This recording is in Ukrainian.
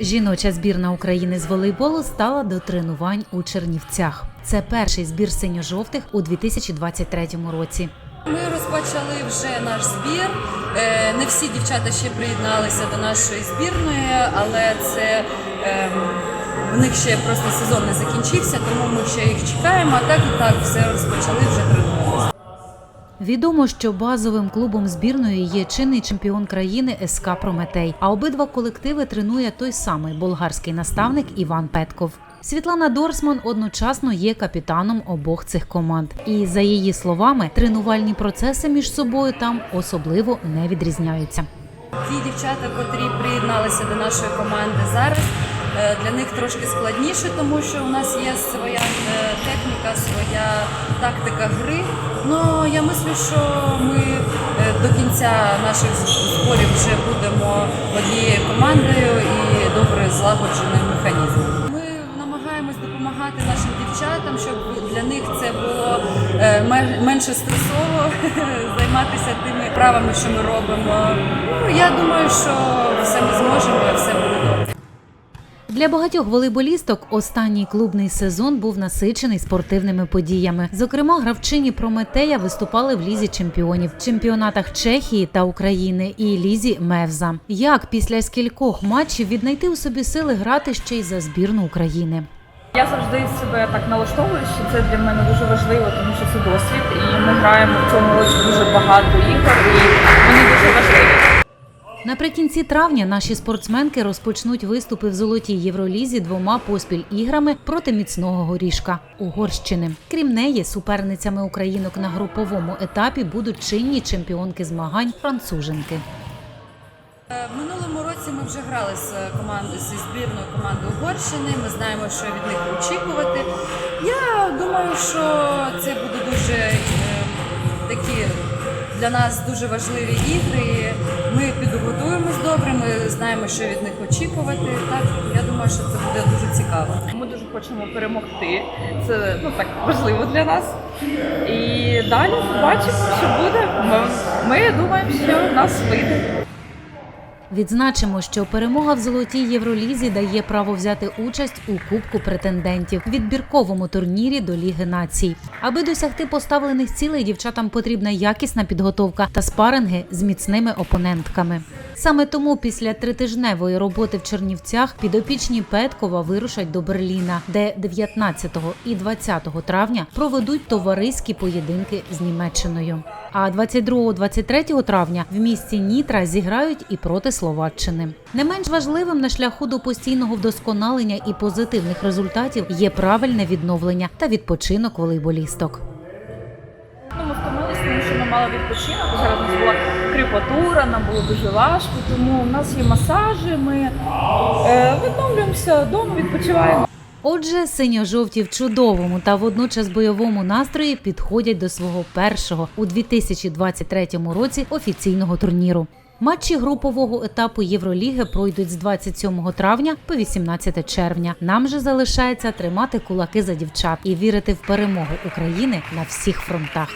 Жіноча збірна України з волейболу стала до тренувань у Чернівцях. Це перший збір синьо-жовтих у 2023 році. Ми розпочали вже наш збір. Е, Не всі дівчата ще приєдналися до нашої збірної, але це ем, в них ще просто сезон не закінчився, тому ми ще їх чекаємо. А так і так все розпочали вже тренуватися. Відомо, що базовим клубом збірної є чинний чемпіон країни СК Прометей. А обидва колективи тренує той самий болгарський наставник Іван Петков. Світлана Дорсман одночасно є капітаном обох цих команд. І за її словами, тренувальні процеси між собою там особливо не відрізняються. Ті дівчата, котрі приєдналися до нашої команди зараз, для них трошки складніше, тому що у нас є своя е, техніка, своя тактика гри. Ну я мислю, що ми е, до кінця наших зборів вже будемо однією командою і добре злагодженим механізмом. Допомагати нашим дівчатам, щоб для них це було е, менше стресово займатися тими правами, що ми робимо. Ну я думаю, що все ми зможемо, Для багатьох волейболісток останній клубний сезон був насичений спортивними подіями. Зокрема, гравчині Прометея виступали в лізі чемпіонів, чемпіонатах Чехії та України і лізі Мевза. Як після скількох матчів віднайти у собі сили грати ще й за збірну України? Я завжди себе так налаштовую, що це для мене дуже важливо, тому що це досвід, і ми граємо в цьому році дуже багато ігор, і вони дуже важливі. Наприкінці травня наші спортсменки розпочнуть виступи в золотій євролізі двома поспіль іграми проти міцного горішка Угорщини. Крім неї, суперницями українок на груповому етапі будуть чинні чемпіонки змагань француженки. Е, минулому році ми вже грали з командою зі збірною командою Угорщини. Ми знаємо, що від них очікувати. Я думаю, що це буде дуже е, такі для нас дуже важливі ігри. Ми підготуємось добре. Ми знаємо, що від них очікувати. Так я думаю, що це буде дуже цікаво. Ми дуже хочемо перемогти. Це ну так важливо для нас. І далі побачимо, що буде. Ми, ми думаємо, що нас вийде. Відзначимо, що перемога в золотій євролізі дає право взяти участь у кубку претендентів відбірковому турнірі до Ліги націй. Аби досягти поставлених цілей, дівчатам потрібна якісна підготовка та спаринги з міцними опонентками. Саме тому після тритижневої роботи в Чернівцях підопічні Петкова вирушать до Берліна, де 19 і 20 травня проведуть товариські поєдинки з Німеччиною. А 22-23 травня в місті Нітра зіграють і проти Словаччини. Не менш важливим на шляху до постійного вдосконалення і позитивних результатів є правильне відновлення та відпочинок волейболісток. Ну, ми втомилися, тому що ми мали відпочинок. Зараз нас була кріпатура, нам було дуже важко, тому у нас є масажі, ми е, відновлюємося вдома, відпочиваємо. Отже, синьо-жовті в чудовому та водночас бойовому настрої підходять до свого першого у 2023 році офіційного турніру. Матчі групового етапу Євроліги пройдуть з 27 травня по 18 червня. Нам же залишається тримати кулаки за дівчат і вірити в перемогу України на всіх фронтах.